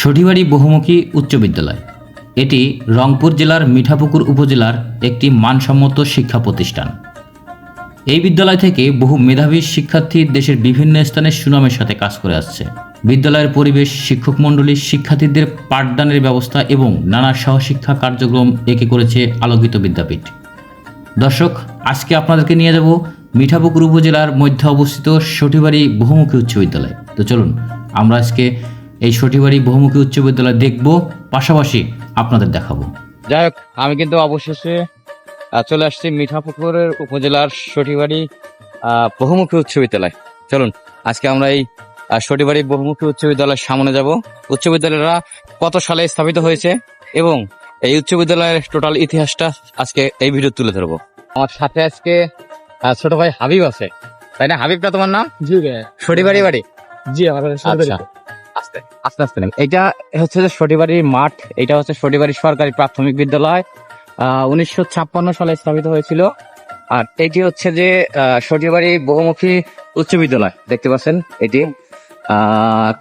সঠিবাড়ি বহুমুখী উচ্চ বিদ্যালয়। এটি রংপুর জেলার মিঠাপুকুর উপজেলার একটি মানসম্মত শিক্ষা প্রতিষ্ঠান। এই বিদ্যালয় থেকে বহু মেধাবী শিক্ষার্থী দেশের বিভিন্ন স্থানে সুনামের সাথে কাজ করে আসছে। বিদ্যালয়ের পরিবেশ, শিক্ষক মণ্ডলী, শিক্ষার্থীদের পাঠদানের ব্যবস্থা এবং নানা সহশিক্ষা কার্যক্রম একে করেছে আলোকিত বিদ্যাপীঠ। দর্শক, আজকে আপনাদেরকে নিয়ে যাব মিঠাপুকুর উপজেলার মধ্যে অবস্থিত সঠিবাড়ি বহুমুখী উচ্চ বিদ্যালয়। তো চলুন, আমরা আজকে এই সঠিবাড়ি বহুমুখী উচ্চ বিদ্যালয় দেখব পাশাপাশি আপনাদের দেখাবো। যাই হোক আমি কিন্তু অবশেষে চলে আসছি মিঠাপুকুরের উপজেলার সঠিবাড়ি আহ, বহুমুখী উচ্চ বিদ্যালয়। চলুন আজকে আমরা এই সঠিবাড়ি বহুমুখী উচ্চ বিদ্যালয়ের সামনে যাব। উচ্চ বিদ্যালয়রা কত সালে স্থাপিত হয়েছে এবং এই উচ্চ বিদ্যালয়ের টোটাল ইতিহাসটা আজকে এই ভিডিও তুলে ধরবো। আমার সাথে আজকে ছোট ভাই হাবিব আছে। তাই না? হাবিবটা তোমার নাম? জি সঠিবাড়ি বাড়ি? জি আমার আচ্ছা। আস্তে। আস্তে আস্তে নেন। এটা হচ্ছে যে সটিবাড়ির মাঠ, এটা হচ্ছে সটিবাড়ি সরকারি প্রাথমিক বিদ্যালয়। উনিশশো ছাপ্পান্ন সালে স্থাপিত হয়েছিল। আর এটি হচ্ছে যে সটিবাড়ি বহুমুখী উচ্চ বিদ্যালয়, দেখতে পাচ্ছেন এটি।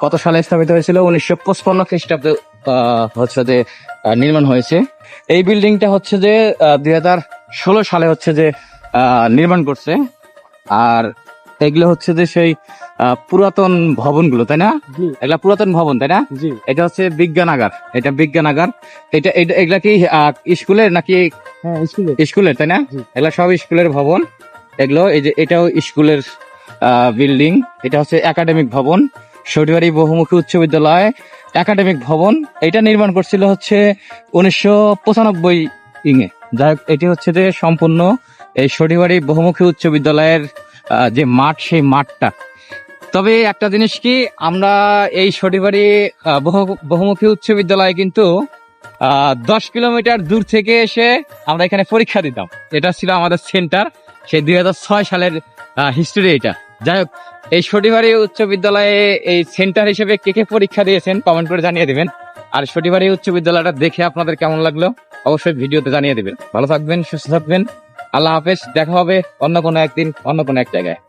কত সালে স্থাপিত হয়েছিল? উনিশশো পঁচপান্ন খ্রিস্টাব্দে হচ্ছে যে নির্মাণ হয়েছে। এই বিল্ডিংটা হচ্ছে যে দুই হাজার ষোলো সালে হচ্ছে যে নির্মাণ করছে। আর এগুলো হচ্ছে যে সেই পুরাতন ভবনগুলো তাই না? এগুলা পুরাতন ভবন তাই না? এটা হচ্ছে বিজ্ঞানাগার এটা বিজ্ঞানাগার। এটা এগুলা কি স্কুলের নাকি হ্যাঁ স্কুলের। তাই না। এগুলা সব স্কুলের ভবন। এগুলো এই যে এটাও স্কুলের বিল্ডিং। এটা হচ্ছে একাডেমিক ভবন সরিবাড়ি বহুমুখী উচ্চ বিদ্যালয় একাডেমিক ভবন। এটা নির্মাণ করছিল হচ্ছে উনিশশো পঁচানব্বই ইংয়ে। যাই হোক এটি হচ্ছে যে সম্পূর্ণ এই সরিবাড়ি বহুমুখী উচ্চ বিদ্যালয়ের যে মাঠ, সেই মাঠটা। তবে একটা জিনিস কি, আমরা এই বহু- বহুমুখী উচ্চ বিদ্যালয়ে কিন্তু দশ কিলোমিটার দূর থেকে এসে আমরা এখানে পরীক্ষা দিতাম। এটা ছিল আমাদের সেন্টার, সেই দুই ছয় সালের হিস্টোরি এটা। যাই হোক, এই সটিবাড়ি উচ্চ বিদ্যালয়ে এই সেন্টার হিসেবে কে কে পরীক্ষা দিয়েছেন কমেন্ট করে জানিয়ে দিবেন। আর সটিবাড়ি উচ্চ বিদ্যালয়টা দেখে আপনাদের কেমন লাগল, অবশ্যই ভিডিওতে জানিয়ে দিবেন। ভালো থাকবেন, সুস্থ থাকবেন। আল্লাহ হাফেজ দেখা হবে অন্য কোনো একদিন অন্য কোনো এক জায়গায়।